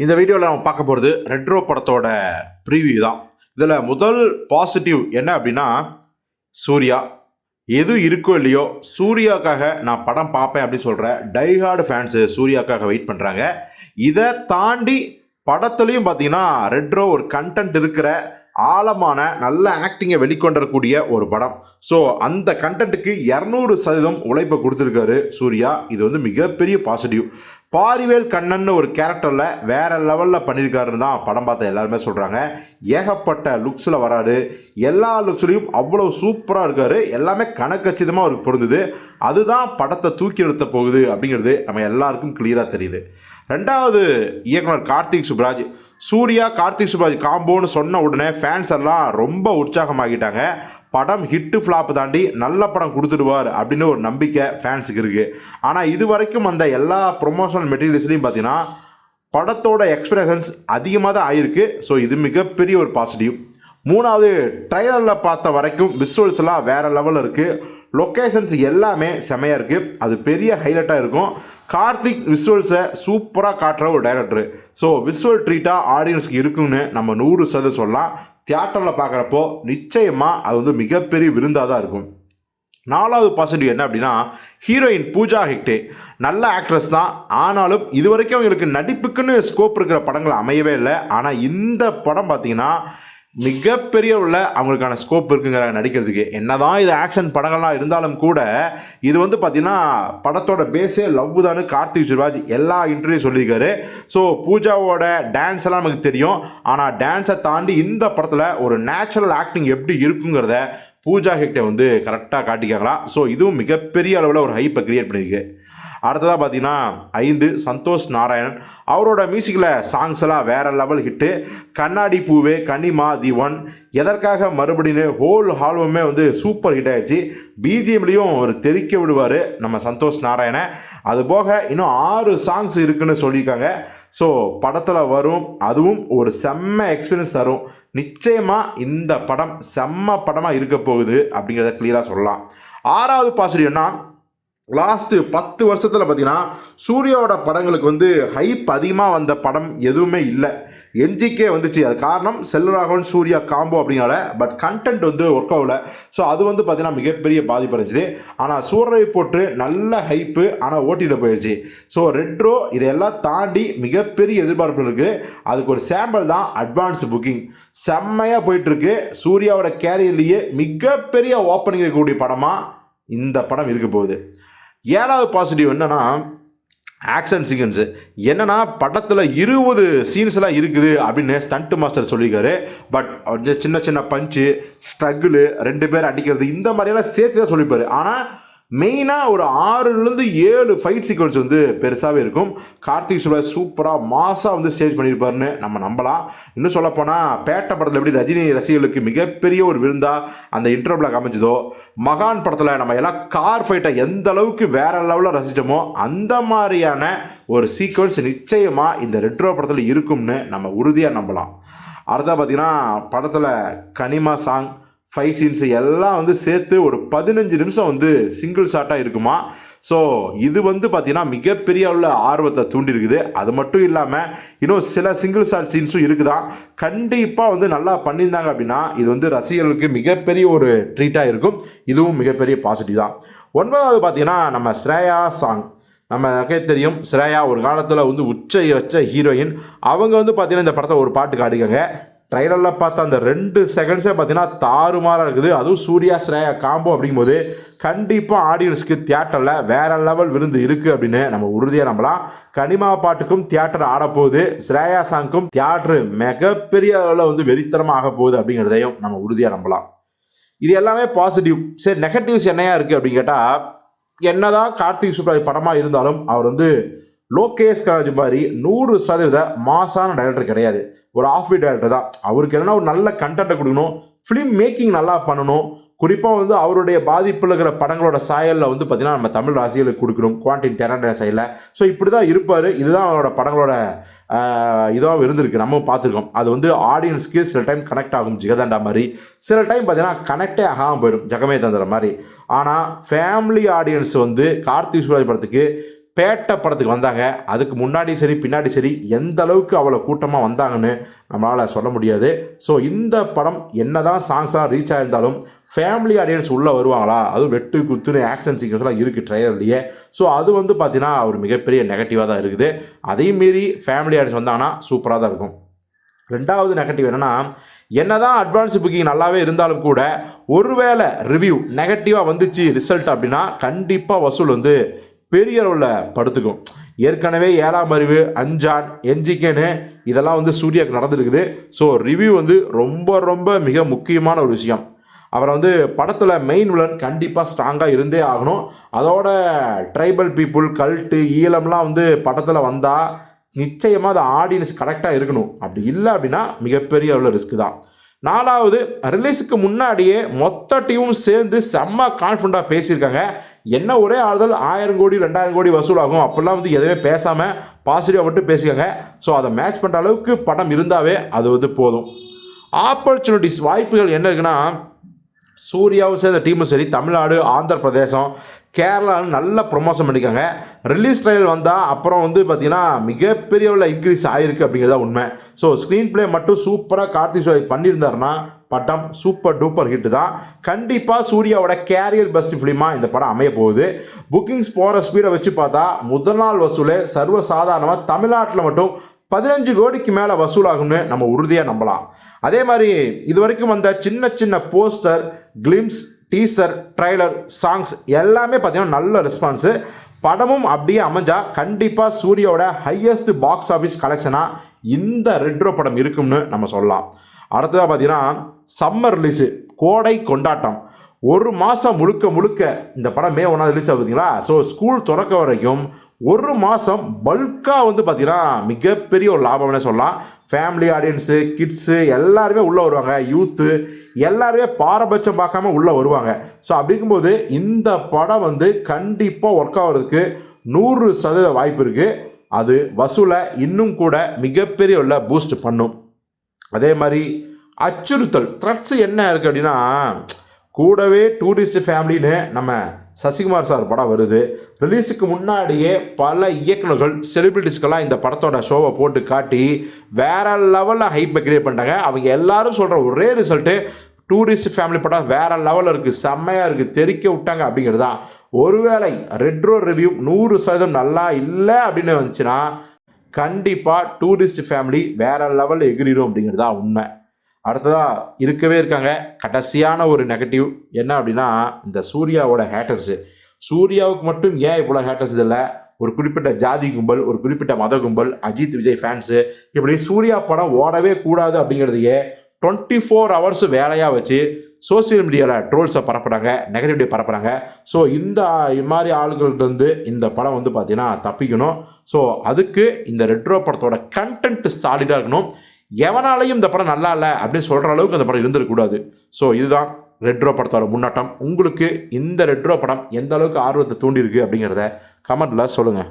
இந்த வீடியோவில் நம்ம பார்க்க போகிறது ரெட்ரோ படத்தோட ப்ரீவியூ தான். இதில் முதல் பாசிட்டிவ் என்ன அப்படின்னா சூர்யா. எது இருக்கோ இல்லையோ சூர்யாக்காக நான் படம் பார்ப்பேன் அப்படின்னு சொல்கிற டைஹார்டு ஃபேன்ஸு சூர்யாக்காக வெயிட் பண்ணுறாங்க இதை தாண்டி படத்துலையும் பார்த்தீங்கன்னா ரெட்ரோ ஒரு கண்டென்ட் இருக்கிற ஆழமான நல்ல ஆக்டிங்கை வெளிக்கொண்டரக்கூடிய ஒரு படம். ஸோ அந்த கண்டென்ட்டுக்கு இரநூறு சதவீதம் உழைப்பை கொடுத்துருக்காரு சூர்யா. இது வந்து மிகப்பெரிய பாசிட்டிவ் பாரிவேல் கண்ணன் ஒரு கேரக்டரில் வேற லெவலில் பண்ணியிருக்காருன்னு தான் படம் பார்த்த எல்லாருமே சொல்கிறாங்க ஏகப்பட்ட லுக்ஸில் வராரு. எல்லா லுக்ஸ்லையும் அவ்வளோ சூப்பராக இருக்கார். எல்லாமே கணக்கச்சிதமாக அவருக்கு பொருந்தது. அதுதான் படத்தை தூக்கி நிறுத்த போகுது அப்படிங்கிறது நம்ம எல்லாருக்கும் கிளியராக தெரியுது. ரெண்டாவது இயக்குனர் கார்த்திக் சுப்ராஜ். சூர்யா கார்த்திக் சுப்ராஜ் காம்போன்னு சொன்ன உடனே ஃபேன்ஸ் எல்லாம் ரொம்ப உற்சாகமாகிட்டாங்க. படம் ஹிட்டு ஃப்ளாப் தாண்டி நல்ல படம் கொடுத்துடுவார் அப்படின்னு ஒரு நம்பிக்கை ஃபேன்ஸுக்கு இருக்குது ஆனால் இது வரைக்கும் அந்த எல்லா ப்ரொமோஷனல் மெட்டீரியல்ஸ்லையும் பார்த்தீங்கன்னா படத்தோட எக்ஸ்பிரஷன்ஸ் அதிகமாக தான் ஆயிருக்கு. ஸோ இது மிகப்பெரிய ஒரு பாசிட்டிவ் மூணாவது ட்ரைலரில் பார்த்த வரைக்கும் விஷுவல்ஸ் வேறு லெவலில் இருக்குது லொக்கேஷன்ஸ் எல்லாமே செமையாக இருக்குது அது பெரிய ஹைலைட்டாக இருக்கும். கார்த்திக் விஷுவல்ஸை சூப்பராக காட்டுற ஒரு டைரக்டர் ஸோ விஷுவல் ட்ரீட்டாக ஆடியன்ஸ்க்கு இருக்குன்னு நம்ம நூறு சதவீதம் சொல்லலாம். தியேட்டரில் பார்க்குறப்போ நிச்சயமாக அது வந்து மிகப்பெரிய விருந்தாக தான் இருக்கும். நாலாவது பாசிட்டிவ் என்ன அப்படின்னா ஹீரோயின் பூஜா ஹெக்டே. நல்ல ஆக்ட்ரஸ் தான். ஆனாலும் இது வரைக்கும் அவங்களுக்கு நடிப்புக்குன்னு ஸ்கோப் இருக்கிற படங்கள் அமையவே இல்லை. ஆனால் இந்த படம் பார்த்திங்கன்னா மிகப்பெரிய உள்ள அவங்களுக்கான ஸ்கோப் இருக்குங்கிற நடிக்கிறதுக்கு. என்னதான் இது ஆக்ஷன் படங்கள்லாம் இருந்தாலும் கூட இது வந்து பார்த்தீங்கன்னா படத்தோட பேஸே லவ் தானு கார்த்திக் சிவாஜ் எல்லா இன்டர்வியூ சொல்லியிருக்காரு. ஸோ பூஜாவோட டான்ஸ் எல்லாம் நமக்கு தெரியும். ஆனால் டான்ஸை தாண்டி இந்த படத்தில் ஒரு நேச்சுரல் ஆக்டிங் எப்படி இருக்குங்கிறத பூஜா ஹெக்டே வந்து கரெக்டாக காட்டிக்காங்களாம் ஸோ இதுவும் மிகப்பெரிய அளவில் ஒரு ஹைப்பை கிரியேட் பண்ணியிருக்கு. அடுத்ததாக பார்த்தீங்கன்னா ஐந்து சந்தோஷ் நாராயணன். அவரோட மியூசிக்கில் சாங்ஸ் எல்லாம் வேற லெவல் ஹிட்டு கண்ணாடி பூவே கனிமா தி ஒன். எதற்காக மறுபடியும் ஹோல் ஆல்பமே வந்து சூப்பர் ஹிட் ஆயிடுச்சு. பிஜிஎம்லேயும் ஒரு தெறிக்க விடுவார் நம்ம சந்தோஷ் நாராயணன் அது போக இன்னும் ஆறு சாங்ஸ் இருக்குன்னு சொல்லியிருக்காங்க. ஸோ படத்தில் வரும். அதுவும் ஒரு செம்ம எக்ஸ்பீரியன்ஸ் தரும். நிச்சயமாக இந்த படம் செம்ம படமாக இருக்க போகுது அப்படிங்கிறத கிளியராக சொல்லலாம். ஆறாவது பாசிட்டிவ்னா லாஸ்ட்டு பத்து வருஷத்தில் பார்த்தீங்கன்னா சூர்யாவோட படங்களுக்கு வந்து ஹைப் அதிகமாக வந்த படம் எதுவுமே இல்லை. என்ஜிக்கே வந்துச்சு. அது காரணம் செல்வராகவன் சூர்யா காம்போ அப்படிங்கால பட் கண்டென்ட் வந்து ஒர்க் ஆகல ஸோ அது வந்து பார்த்தீங்கன்னா மிகப்பெரிய பாதிப்பு இருந்துச்சு ஆனால் சூரரை போட்டு நல்ல ஹைப்பு ஆனால் ஓட்டியில் போயிடுச்சு ஸோ ரெட்ரோ இதையெல்லாம் தாண்டி மிகப்பெரிய எதிர்பார்ப்பு இருக்குது அதுக்கு ஒரு சாம்பிள் தான் அட்வான்ஸ் புக்கிங் செம்மையாக போயிட்டுருக்கு. சூர்யாவோட கேரியர்லேயே மிகப்பெரிய ஓப்பனிங் இருக்கக்கூடிய படமாக இந்த படம் இருக்க போகுது. ஏழாவது பாசிட்டிவ் என்னென்னா ஆக்ஷன் சீக்வன்ஸு என்னன்னா படத்தில் இருபது சீன்ஸ்லாம் இருக்குது அப்படின்னு ஸ்டண்ட் மாஸ்டர் சொல்லியிருக்காரு. பட் சின்ன சின்ன பஞ்சு ஸ்ட்ரகிள் ரெண்டு பேர் அடிக்கிறது இந்த மாதிரியெல்லாம் சேர்த்து தான் சொல்லியிருப்பாரு. ஆனால் மெயினாக ஒரு ஆறுலேருந்து ஏழு ஃபைட் சீக்வன்ஸ் வந்து பெருசாகவே இருக்கும். கார்த்திக் சுப்ராஜ் சூப்பராக மாசாக வந்து ஸ்டேஜ் பண்ணியிருப்பாருன்னு நம்ம நம்பலாம். இன்னும் சொல்லப்போனால் பேட்டை படத்தில் எப்படி ரஜினி ரசிகர்களுக்கு மிகப்பெரிய ஒரு விருந்தா அந்த இன்டர்வியூவில் அமைஞ்சதோ மகான் படத்தில் நம்ம எல்லாம் கார் ஃபைட்டை எந்த அளவுக்கு வேற லெவலில் ரசித்தோமோ அந்த மாதிரியான ஒரு சீக்வன்ஸ் நிச்சயமாக இந்த ரெட்ரோ படத்தில் இருக்கும்னு நம்ம உறுதியாக நம்பலாம். அடுத்தா பார்த்தீங்கன்னா படத்தில் கனிமா சாங் ஃபைவ் சீன்ஸ் எல்லாம் வந்து சேர்த்து ஒரு பதினஞ்சு நிமிஷம் வந்து சிங்கிள் ஷாட்டாக இருக்குமா? ஸோ இது வந்து பார்த்தீங்கன்னா மிகப்பெரிய உள்ள ஆர்வத்தை தூண்டிருக்குது அது மட்டும் இல்லாமல் இன்னும் சில சிங்கிள் ஷாட் சீன்ஸும் இருக்குதான் கண்டிப்பாக வந்து நல்லா பண்ணியிருந்தாங்க அப்படின்னா இது வந்து ரசிகர்களுக்கு மிகப்பெரிய ஒரு ட்ரீட்டாக இருக்கும். இதுவும் மிகப்பெரிய பாசிட்டிவ் தான். ஒன்பதாவது பார்த்தீங்கன்னா நம்ம ஸ்ரேயா சாங் நம்ம நமக்கே தெரியும் ஸ்ரேயா ஒரு காலத்தில் வந்து உச்சை வச்ச ஹீரோயின் அவங்க வந்து பார்த்தீங்கன்னா இந்த படத்தை ஒரு பாட்டு காட்டுக்காங்க ட்ரைலரில் பார்த்த அந்த ரெண்டு செகண்ட்ஸே பார்த்தீங்கன்னா தாறுமாறாக இருக்குது. அதுவும் சூர்யா ஸ்ரேயா காம்போ அப்படிங்கும்போது கண்டிப்பாக ஆடியன்ஸ்க்கு தியேட்டரில் வேற லெவல் விருந்து இருக்குது அப்படின்னு நம்ம உறுதியாக நம்பலாம். கனிமா பாட்டுக்கும் தியேட்டர் ஆடப்போகுது. ஸ்ரேயா சாங்க்கும் தியேட்டரு மிகப்பெரிய அளவில் வந்து வெறித்தனமாக ஆக போகுது அப்படிங்கிறதையும் நம்ம உறுதியாக நம்பலாம். இது எல்லாமே பாசிட்டிவ் சரி நெகட்டிவ்ஸ் என்னையா இருக்குது அப்படின்னு கேட்டால் என்னதான் கார்த்திக் சுப்ராஜ் படமாக இருந்தாலும் அவர் வந்து லோகேஷ் கராஜ் மாதிரி நூறு சதவீத மாசான டைரக்டர் கிடையாது. ஒரு ஆஃப் பீட் டைரக்டர் தான். அவருக்கு என்னன்னா ஒரு நல்ல கண்டென்ட்டை கொடுக்கணும். ஃபிலிம் மேக்கிங் நல்லா பண்ணணும். குறிப்பாக வந்து அவருடைய பாதிப்பில் இருக்கிற படங்களோட சாயலில் வந்து பார்த்திங்கன்னா நம்ம தமிழ் ராசிகளுக்கு கொடுக்கணும். குவான்டின் டெரண்ட சைடில் ஸோ இப்படி தான் இருப்பார். இதுதான் அவரோட படங்களோட இதாகவும் இருந்திருக்கு. நம்ம பார்த்துருக்கோம். அது வந்து ஆடியன்ஸ்க்கு சில டைம் கனெக்ட் ஆகும். ஜெகதாண்டா மாதிரி. சில டைம் பார்த்தீங்கன்னா கனெக்டே ஆகாமல் போயிடும் ஜெகமே தந்திர மாதிரி. ஆனால் ஃபேமிலி ஆடியன்ஸ் வந்து கார்த்திக் சுப்ராஜ் படத்துக்கு பேட்டை படத்துக்கு வந்தாங்க. அதுக்கு முன்னாடி சரி பின்னாடி சரி எந்த அளவுக்கு அவ்வளோ கூட்டமாக வந்தாங்கன்னு நம்மளால் சொல்ல முடியாது. ஸோ இந்த படம் என்னதான் சாங்ஸாக ரீச் ஆகியிருந்தாலும் ஃபேமிலி ஆடியன்ஸ் உள்ளே வருவாங்களா? அதுவும் வெட்டு குத்துன்னு ஆக்ஷன் சீக்வன்ஸ்லாம் இருக்குது ட்ரைலர்லேயே ஸோ அது வந்து பார்த்தீங்கன்னா ஒரு மிகப்பெரிய நெகட்டிவாக தான் இருக்குது. அதையும் மீறி ஃபேமிலி ஆடியன்ஸ் வந்தாங்கன்னா சூப்பராக தான் இருக்கும். ரெண்டாவது நெகட்டிவ் என்னென்னா என்னதான் அட்வான்ஸ் புக்கிங் நல்லாவே இருந்தாலும் கூட ஒருவேளை ரிவ்யூ நெகட்டிவாக வந்துச்சு ரிசல்ட் அப்படின்னா கண்டிப்பாக வசூல் வந்து பெரிய அளவில் படுத்துக்கும். ஏற்கனவே ஏழாம் அறிவு அஞ்சான் என்ஜிகேன்னு இதெல்லாம் வந்து சூர்யாவுக்கு நடந்துருக்குது. ஸோ ரிவ்யூ வந்து ரொம்ப ரொம்ப மிக முக்கியமான ஒரு விஷயம். அவரை வந்து படத்தில் மெயின் வில்லன் கண்டிப்பாக ஸ்ட்ராங்காக இருந்தே ஆகணும். அதோட ட்ரைபல் பீப்புள் கல்ட்டு ஈழம்லாம் வந்து படத்தில் வந்தால் நிச்சயமாக அது ஆடியன்ஸ் கரெக்டாக இருக்கணும். அப்படி இல்லை அப்படின்னா மிகப்பெரிய அளவில் ரிஸ்க் தான். நாலாவது ரிலீஸுக்கு முன்னாடியே மொத்த டீமும் சேர்ந்து செம்ம கான்ஃபிடண்ட்டாக பேசியிருக்காங்க. என்ன ஒரே ஆறுதல் ஆயிரம் கோடி ரெண்டாயிரம் கோடி வசூலாகும். அப்படிலாம் வந்து எதுவுமே பேசாமல் பாசிட்டிவாக மட்டும் பேசிக்காங்க ஸோ அதை மேட்ச் பண்ணுற அளவுக்கு படம் இருந்தாவே அது வந்து போதும். ஆப்பர்ச்சுனிட்டிஸ் வாய்ப்புகள் என்ன இருக்குன்னா சூர்யாவும் சேர்ந்த டீமும் சரி தமிழ்நாடு ஆந்திர பிரதேசம் கேரளாவில் நல்ல ப்ரொமோஷன் பண்ணியிருக்காங்க ரிலீஸ் ட்ரையல் வந்தால் அப்புறம் வந்து பார்த்திங்கன்னா மிகப்பெரிய உள்ள இன்க்ரீஸ் ஆகிருக்கு அப்படிங்கிறதா உண்மை. ஸோ ஸ்க்ரீன் ப்ளே மட்டும் சூப்பராக கார்த்திக் சுவாய் பண்ணியிருந்தாருன்னா படம் சூப்பர் டூப்பர் ஹிட் தான். கண்டிப்பாக சூர்யாவோட கேரியர் பெஸ்ட் ஃபிலிமாக இந்த படம் அமைய போகுது. புக்கிங்ஸ் போகிற ஸ்பீடை வச்சு பார்த்தா முதல் நாள் வசூல் சர்வசாதாரணமாக தமிழ்நாட்டில் மட்டும் பதினஞ்சு கோடிக்கு மேலே வசூலாகும்னு நம்ம உறுதியாக நம்பலாம். அதே மாதிரி இது வரைக்கும் வந்த சின்ன சின்ன poster glimpse teaser trailer songs எல்லாமே பார்த்தீங்கன்னா நல்ல ரெஸ்பான்ஸு படமும் அப்படியே அமைஞ்சால் கண்டிப்பாக சூர்யாவோட ஹையஸ்ட் பாக்ஸ் ஆஃபீஸ் கலெக்ஷனாக இந்த ரெட்ரோ படம் இருக்கும்னு நம்ம சொல்லலாம். அடுத்ததாக பார்த்தீங்கன்னா சம்மர் ரிலீஸு கோடை கொண்டாட்டம். ஒரு மாதம் முழுக்க முழுக்க இந்த படம் மே ஒன்றாவது ரிலீஸ் ஆகுதுங்களா ஸோ ஸ்கூல் திறக்க வரைக்கும் ஒரு மாதம் பல்காக வந்து பார்த்தீங்கன்னா மிகப்பெரிய ஒரு லாபம்னே சொல்லலாம். ஃபேமிலி ஆடியன்ஸு கிட்ஸு எல்லாருமே உள்ளே வருவாங்க. யூத்து எல்லாருமே பாரபட்சம் பார்க்காம உள்ளே வருவாங்க. ஸோ அப்படிங்கும்போது இந்த படம் வந்து கண்டிப்பாக ஒர்க் ஆகிறதுக்கு நூறு சதவீத வாய்ப்பு இருக்குது அது வசூலை இன்னும் கூட மிகப்பெரிய உள்ள பூஸ்ட் பண்ணும். அதே மாதிரி அச்சுறுத்தல் த்ரெட்ஸ் என்ன இருக்குது அப்படின்னா கூடவே டூரிஸ்ட் ஃபேமிலின்னு நம்ம சசிகுமார் சார் படம் வருது. ரிலீஸுக்கு முன்னாடியே பல இயக்குநர்கள் செலிபிரிட்டிஸ்க்கெல்லாம் இந்த படத்தோட ஷோவை போட்டு காட்டி வேற லெவலில் ஹைப்பை கிரியேட் பண்ணிட்டாங்க. அவங்க எல்லாரும் சொல்கிற ஒரே ரிசல்ட்டு டூரிஸ்ட் ஃபேமிலி படம் வேற லெவலில் இருக்குது செம்மையாக இருக்குது தெறிக்க விட்டாங்க அப்படிங்கிறது தான். ஒருவேளை ரெட்ரோ ரிவ்யூ நூறு சதவீதம் நல்லா இல்லை அப்படின்னு வந்துச்சுன்னா கண்டிப்பாக டூரிஸ்ட் ஃபேமிலி வேற லெவலில் எகிரிடும் அப்படிங்கிறது தான் உண்மை. அடுத்ததாக இருக்கவே இருக்காங்க. கடைசியான ஒரு நெகட்டிவ் என்ன அப்படின்னா இந்த சூர்யாவோட ஹேட்டர்ஸு சூர்யாவுக்கு மட்டும் ஏன் இவ்வளோ ஹேட்டர்ஸ் இல்லை? ஒரு குறிப்பிட்ட ஜாதி கும்பல் ஒரு குறிப்பிட்ட மத கும்பல் அஜித் விஜய் ஃபேன்ஸு இப்படி சூர்யா படம் ஓடவே கூடாது அப்படிங்கிறதையே டுவெண்ட்டி ஃபோர் ஹவர்ஸ் வேலையாக வச்சு சோசியல் மீடியாவில் ட்ரோல்ஸை பரப்புகிறாங்க நெகட்டிவிட்டியை பரப்புகிறாங்க ஸோ இந்த இது மாதிரி ஆளுங்கள்ட்ட இந்த படம் வந்து பார்த்திங்கன்னா தப்பிக்கணும். ஸோ அதுக்கு இந்த ரெட்ரோ படத்தோட கண்டென்ட் சாலிடாக இருக்கணும். எவனாலையும் இந்த படம் நல்லா இல்லை அப்படின்னு சொல்கிற அளவுக்கு அந்த படம் இருந்திருக்கக்கூடாது. ஸோ இதுதான் ரெட்ரோ படத்தோட முன்னாட்டம். உங்களுக்கு இந்த ரெட்ரோ படம் எந்த அளவுக்கு ஆர்வத்தை தூண்டியிருக்கு அப்படிங்கிறத கமெண்ட்டில் சொல்லுங்கள்